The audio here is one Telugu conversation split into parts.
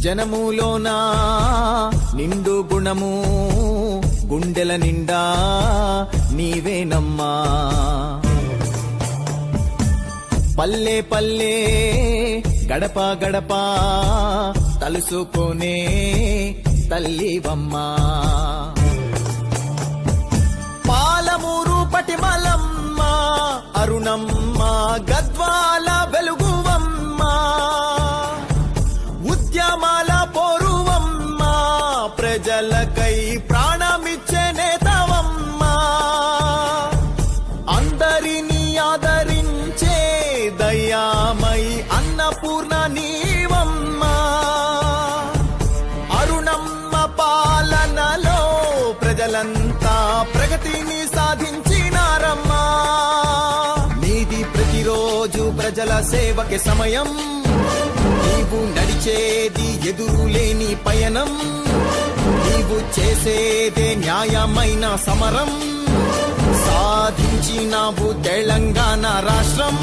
జనములోనా? నిండు గుణము గుండెల నిండా నీవేనమ్మా. పల్లె పల్లె గడప గడప తలుసుకునే తల్లివమ్మా. పాలమూరు పటిమలమ్మ అరుణమ్మ గద్వాల ప్రజలకై ప్రాణమిచ్చే నేతవమ్మా. అందరినీ ఆదరించే దయామై అన్నపూర్ణ నీవమ్మా. అరుణమ్మ పాలనలో ప్రజలంతా ప్రగతిని సాధించినారమ్మా. నీది ప్రతిరోజు ప్రజల సేవకి సమయం. నీవు నడిచేది ఎదురులేని పయనం. నీవు చేసేదే న్యాయమైన సమరం. సాధించినావు తెలంగాణ రాష్ట్రం.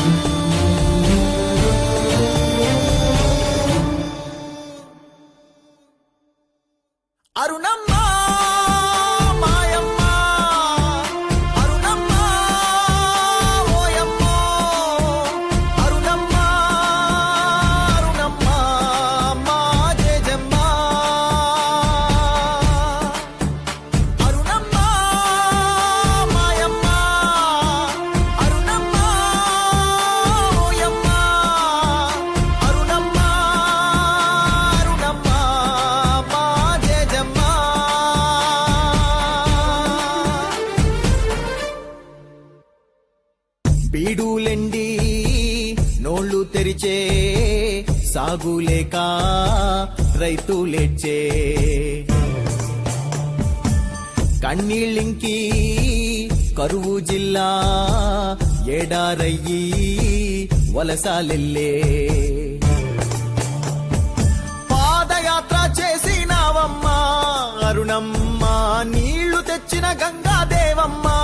బీడులెండి నోళ్ళు తెరిచే సాగులేక రైతులేచే కన్నీళ్ళింకి కరువు జిల్లా ఏడారయ్యి వలసాలెల్లే. పాదయాత్ర చేసినావమ్మా అరుణమ్మ నీళ్ళు తెచ్చిన గంగాదేవమ్మా.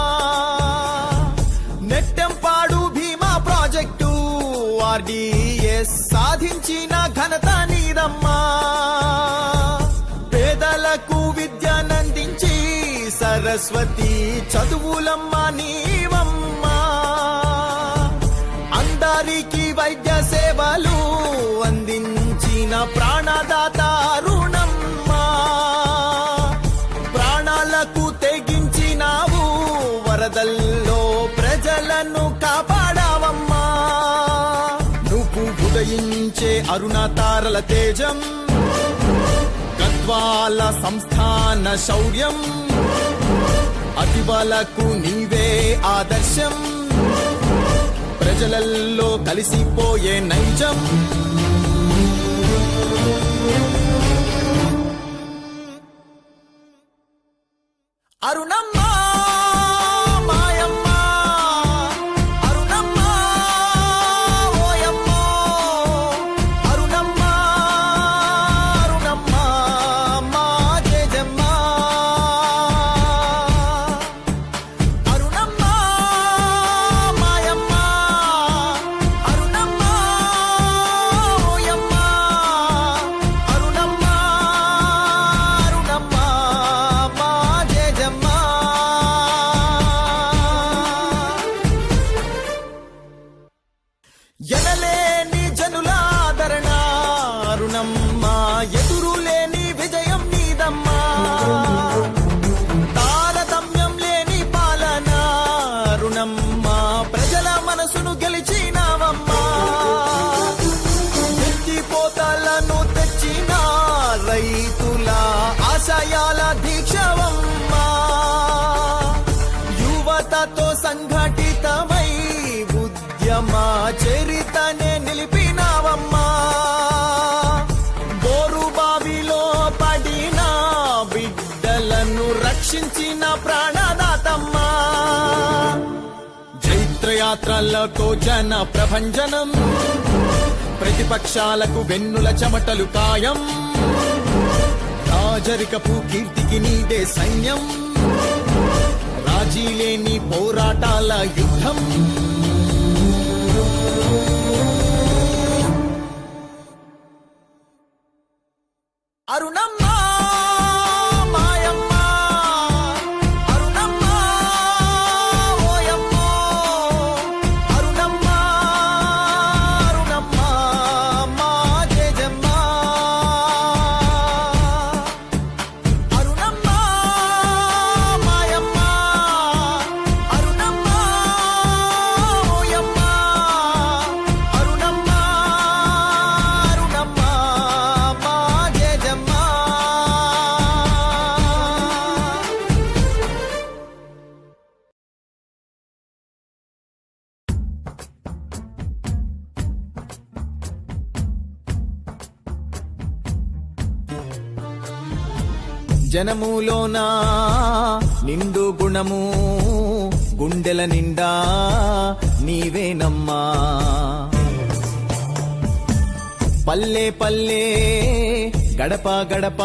సాధించిన ఘనత నీదమ్మా. పేదలకు విద్యనందించి సరస్వతి చదువులమ్మ నీవమ్మా. అందరికీ వైద్య సేవలు అందించిన ప్రాణదాత అరుణ ఉదయించే అరుణ తారల తేజం. గద్వాల సంస్థాన శౌర్యం. అతివలకు నీవే ఆదర్శం. ప్రజలల్లో కలిసిపోయే నైజం. అరుణమ్మ ఎనలేని జనులాదరణ అరుణమ్మ ఎదురులేని విజయం నీదమ్మా. తారతమ్యం లేని పాలన అరుణమ్మ ప్రజల మనసును గెలిచినావమ్మా. ఎత్తిపోతలను తెచ్చిన రైతుల ఆశయాల దీక్షవమ్మా. యువతతో సంఘటి యాత్రలతో జన ప్రభంజనం. ప్రతిపక్షాలకు వెన్నుల చెమటలు కాయం. రాజరికపు కీర్తికి నీదే సైన్యం. రాజీలేని పోరాటాల యుద్ధం. జనములోన? నిండు గుణము గుండెల నిండా నీవేనమ్మా. పల్లె పల్లె గడప గడప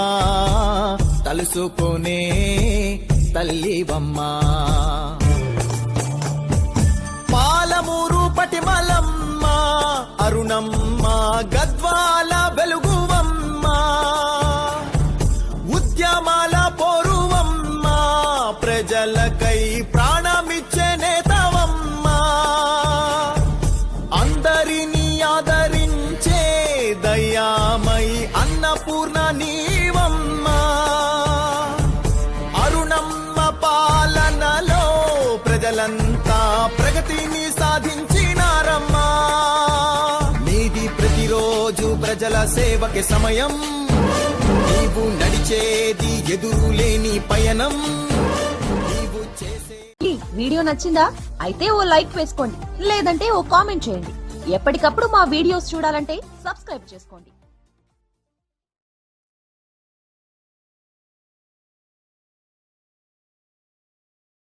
తలుసుకునే తల్లివమ్మా. పాలమూరు పటిమలమ్మ అరుణమ్మ గద్వా సాధించినారమ్మా నీది ప్రతిరోజు ప్రజల సేవకి సమయం. నీవు నడిచేది ఎదురులేని పయనం. నీవు చేసే ఈ వీడియో నచ్చిందా? అయితే ఓ లైక్ వేసుకోండి లేదంటే ఓ కామెంట్ చేయండి. ఎప్పటికప్పుడు మా వీడియోస్ చూడాలంటే సబ్స్క్రైబ్ చేసుకోండి.